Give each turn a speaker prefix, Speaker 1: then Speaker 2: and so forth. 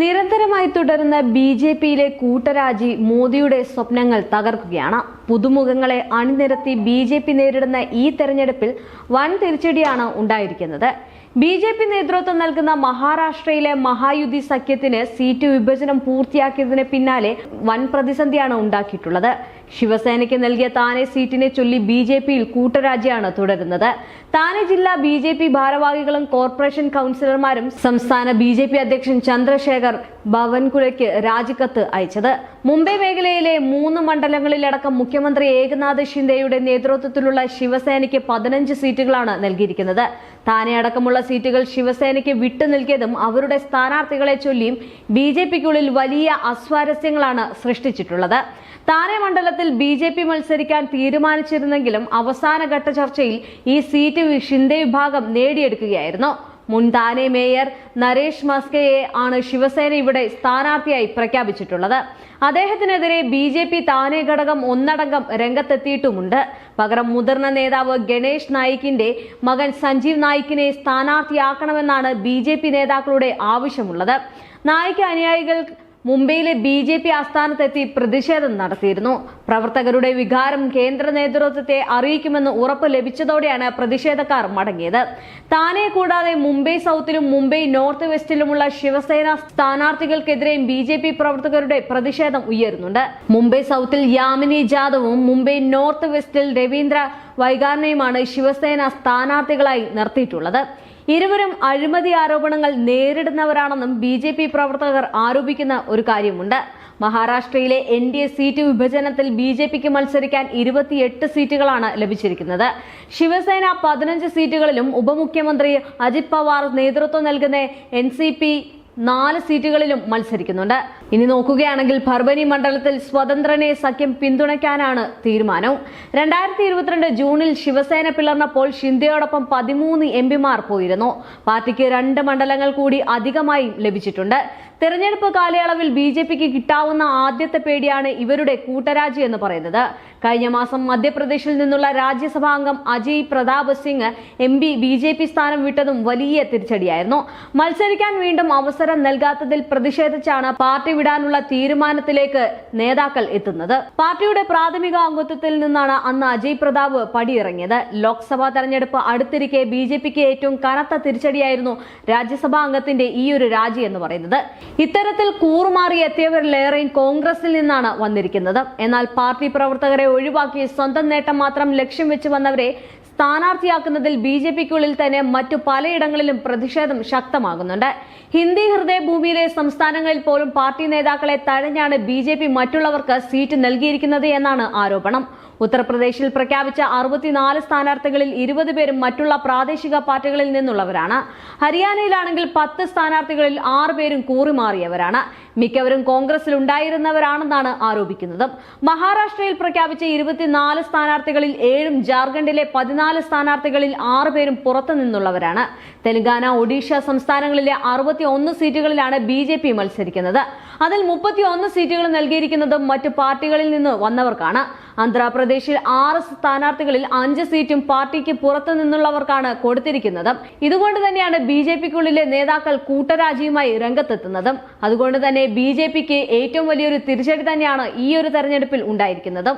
Speaker 1: നിരന്തരമായി തുടരുന്ന B J പിയിലെ കൂട്ടരാജി മോദിയുടെ സ്വപ്നങ്ങൾ തകർക്കുകയാണ്. പുതുമുഖങ്ങളെ അണിനിരത്തി ബി ജെ പി നേരിടുന്ന ഈ തെരഞ്ഞെടുപ്പിൽ വൻ തിരിച്ചടിയാണ് ഉണ്ടായിരിക്കുന്നത്. ബി ജെ പി നേതൃത്വം നൽകുന്ന മഹാരാഷ്ട്രയിലെ മഹായുതി സഖ്യത്തിന് സീറ്റ് വിഭജനം പൂർത്തിയാക്കിയതിന് പിന്നാലെ വൻ പ്രതിസന്ധിയാണ് ഉണ്ടാക്കിയിട്ടുള്ളത്. ശിവസേനയ്ക്ക് നൽകിയ താനെ സീറ്റിനെ ചൊല്ലി ബി ജെ പിയിൽ കൂട്ടരാജ്യാണ് തുടരുന്നത്. താനെ ജില്ലാ ബി ജെ പി ഭാരവാഹികളും കോർപ്പറേഷൻ കൗൺസിലർമാരും സംസ്ഥാന ബി ജെ പി അധ്യക്ഷൻ ചന്ദ്രശേഖർ ഭവൻകുലയ്ക്ക് രാജിക്കത്ത് അയച്ചത്. മുംബൈ മേഖലയിലെ മൂന്ന് മണ്ഡലങ്ങളിലടക്കം മുഖ്യമന്ത്രി ഏകനാഥ് ഷിൻഡെയുടെ നേതൃത്വത്തിലുള്ള ശിവസേനയ്ക്ക് പതിനഞ്ച് സീറ്റുകളാണ് നൽകിയിരിക്കുന്നത്. താനെ അടക്കമുള്ള സീറ്റുകൾ ശിവസേനയ്ക്ക് വിട്ടു നൽകിയതും അവരുടെ സ്ഥാനാർത്ഥികളെ ചൊല്ലിയും ബി ജെ പിക്കുള്ളിൽ വലിയ അസ്വാരസ്യങ്ങളാണ് സൃഷ്ടിച്ചിട്ടുള്ളത്. താനെ മണ്ഡലത്തിൽ ബി ജെ പി മത്സരിക്കാൻ തീരുമാനിച്ചിരുന്നെങ്കിലും അവസാനഘട്ട ചർച്ചയിൽ ഈ സീറ്റ് ഷിൻഡെ വിഭാഗം നേടിയെടുക്കുകയായിരുന്നു. മുൻ താനെ മേയർ നരേഷ് മസ്കയെ ആണ് ശിവസേന ഇവിടെ സ്ഥാനാർത്ഥിയായി പ്രഖ്യാപിച്ചിട്ടുള്ളത്. അദ്ദേഹത്തിനെതിരെ ബി ജെ പി താനെ ഘടകം ഒന്നടങ്കം രംഗത്തെത്തിയിട്ടുമുണ്ട്. പകരം മുതിർന്ന നേതാവ് ഗണേഷ് നായിക്കിന്റെ മകൻ സഞ്ജീവ് നായിക്കിനെ സ്ഥാനാർത്ഥിയാക്കണമെന്നാണ് ബി നേതാക്കളുടെ ആവശ്യമുള്ളത്. നായിക്ക് അനുയായികൾ മുംബൈയിലെ ബി ജെ പി ആസ്ഥാനത്തെത്തി പ്രതിഷേധം നടത്തിയിരുന്നു. പ്രവർത്തകരുടെ വികാരം കേന്ദ്ര നേതൃത്വത്തെ അറിയിക്കുമെന്ന് ഉറപ്പ് ലഭിച്ചതോടെയാണ് പ്രതിഷേധക്കാർ മടങ്ങിയത്. താനെ കൂടാതെ മുംബൈ സൗത്തിലും മുംബൈ നോർത്ത് വെസ്റ്റിലുമുള്ള ശിവസേന സ്ഥാനാർത്ഥികൾക്കെതിരെയും ബി ജെ പി പ്രവർത്തകരുടെ പ്രതിഷേധം ഉയരുന്നുണ്ട്. മുംബൈ സൗത്തിൽ യാമിനി ജാദവും മുംബൈ നോർത്ത് വെസ്റ്റിൽ രവീന്ദ്ര വൈകാറിനെയുമാണ് ശിവസേന സ്ഥാനാർത്ഥികളായി നിർത്തിയിട്ടുള്ളത്. ഇരുവരും അഴിമതി ആരോപണങ്ങൾ നേരിടുന്നവരാണെന്നും ബി ജെ പി പ്രവർത്തകർ ആരോപിക്കുന്ന ഒരു കാര്യമുണ്ട്. മഹാരാഷ്ട്രയിലെ എൻ ഡി എ സീറ്റ് വിഭജനത്തിൽ ബി ജെ പിക്ക് മത്സരിക്കാൻ ഇരുപത്തിയെട്ട് സീറ്റുകളാണ് ലഭിച്ചിരിക്കുന്നത്. ശിവസേന പതിനഞ്ച് സീറ്റുകളിലും ഉപമുഖ്യമന്ത്രി അജിത് പവാർ നേതൃത്വം നൽകുന്ന എൻ സി പി നാല് സീറ്റുകളിലും മത്സരിക്കുന്നുണ്ട്. ഇനി നോക്കുകയാണെങ്കിൽ ഭർവനി മണ്ഡലത്തിൽ സ്വതന്ത്രനെ സഖ്യം പിന്തുണയ്ക്കാനാണ് തീരുമാനം. രണ്ടായിരത്തി ഇരുപത്തിരണ്ട് ജൂണിൽ ശിവസേന പിളർന്നപ്പോൾ ഷിൻഡെയോടൊപ്പം പതിമൂന്ന് എം പിമാർ പോയിരുന്നു. പാർട്ടിക്ക് രണ്ട് മണ്ഡലങ്ങൾ കൂടി അധികമായി ലഭിച്ചിട്ടുണ്ട്. തെരഞ്ഞെടുപ്പ് കാലയളവിൽ ബി ജെ പിക്ക് കിട്ടാവുന്ന ആദ്യത്തെ പേടിയാണ് ഇവരുടെ കൂട്ടരാജി എന്ന് പറയുന്നത്. കഴിഞ്ഞ മാസം മധ്യപ്രദേശിൽ നിന്നുള്ള രാജ്യസഭാ അംഗം Ajay Pratap Singh M P B J P സ്ഥാനം വിട്ടതും വലിയ തിരിച്ചടിയായിരുന്നു. മത്സരിക്കാൻ വീണ്ടും അവസരം നൽകാത്തതിൽ പ്രതിഷേധിച്ചാണ് പാർട്ടി വിടാനുള്ള തീരുമാനത്തിലേക്ക് നേതാക്കൾ എത്തുന്നത്. പാർട്ടിയുടെ പ്രാഥമിക അംഗത്വത്തിൽ നിന്നാണ് അന്ന് അജയ് പ്രതാപ് പടിയിറങ്ങിയത്. ലോക്സഭാ തെരഞ്ഞെടുപ്പ് അടുത്തിരിക്കെ ബി ജെ പിക്ക് ഏറ്റവും കനത്ത തിരിച്ചടിയായിരുന്നു രാജ്യസഭാ അംഗത്തിന്റെ ഈ ഒരു രാജി എന്ന് പറയുന്നത്. ഇത്തരത്തിൽ കൂറുമാറി എത്തിയവരിലേറെയും കോൺഗ്രസിൽ നിന്നാണ് വന്നിരിക്കുന്നത്. എന്നാൽ പാർട്ടി പ്രവർത്തകരെ ഒഴിവാക്കി സ്വന്തം നേട്ടം മാത്രം ലക്ഷ്യം വെച്ച് വന്നവരെ സ്ഥാനാർത്ഥിയാക്കുന്നതിൽ ബി ജെ പിക്കുള്ളിൽ തന്നെ മറ്റു പലയിടങ്ങളിലും പ്രതിഷേധം ശക്തമാകുന്നുണ്ട്. ഹിന്ദി ഹൃദയഭൂമിയിലെ സംസ്ഥാനങ്ങളിൽ പോലും പാർട്ടി നേതാക്കളെ തഴഞ്ഞാണ് ബി ജെ പി മറ്റുള്ളവർക്ക് സീറ്റ് നൽകിയിരിക്കുന്നത് എന്നാണ് ആരോപണം. ഉത്തർപ്രദേശിൽ പ്രഖ്യാപിച്ച അറുപത്തിനാല് സ്ഥാനാർത്ഥികളിൽ ഇരുപത് പേരും മറ്റുള്ള പ്രാദേശിക പാർട്ടികളിൽ നിന്നുള്ളവരാണ്. ഹരിയാനയിലാണെങ്കിൽ പത്ത് സ്ഥാനാർത്ഥികളിൽ ആറ് പേരും കൂറിമാറിയവരാണ്. മിക്കവരും കോൺഗ്രസിൽ ഉണ്ടായിരുന്നവരാണെന്നാണ് ആരോപിക്കുന്നത്. മഹാരാഷ്ട്രയിൽ പ്രഖ്യാപിച്ച ഇരുപത്തിനാല് സ്ഥാനാർത്ഥികളിൽ ഏഴും ജാർഖണ്ഡിലെ പതിനാല് സ്ഥാനാർത്ഥികളിൽ ആറ് പേരും പുറത്തു നിന്നുള്ളവരാണ് തെലങ്കാന ഒഡീഷ സംസ്ഥാനങ്ങളിലെ അറുപത്തി ഒന്ന് സീറ്റുകളിലാണ് ബി ജെ പി മത്സരിക്കുന്നത്. അതിൽ മുപ്പത്തി ഒന്ന് സീറ്റുകൾ നൽകിയിരിക്കുന്നതും മറ്റു പാർട്ടികളിൽ നിന്ന് വന്നവർക്കാണ്. ആന്ധ്രാപ്രദേശിൽ ആറ് സ്ഥാനാർത്ഥികളിൽ അഞ്ച് സീറ്റും പാർട്ടിക്ക് പുറത്തു നിന്നുള്ളവർക്കാണ് കൊടുത്തിരിക്കുന്നത്. ഇതുകൊണ്ട് തന്നെയാണ് ബി ജെ പിക്കുള്ളിലെ നേതാക്കൾ കൂട്ടരാജിയുമായി രംഗത്തെത്തുന്നതും. അതുകൊണ്ട് തന്നെ ബി ജെ പിക്ക് ഏറ്റവും വലിയൊരു തിരിച്ചടി തന്നെയാണ് ഈ ഒരു തെരഞ്ഞെടുപ്പിൽ ഉണ്ടായിരിക്കുന്നത്.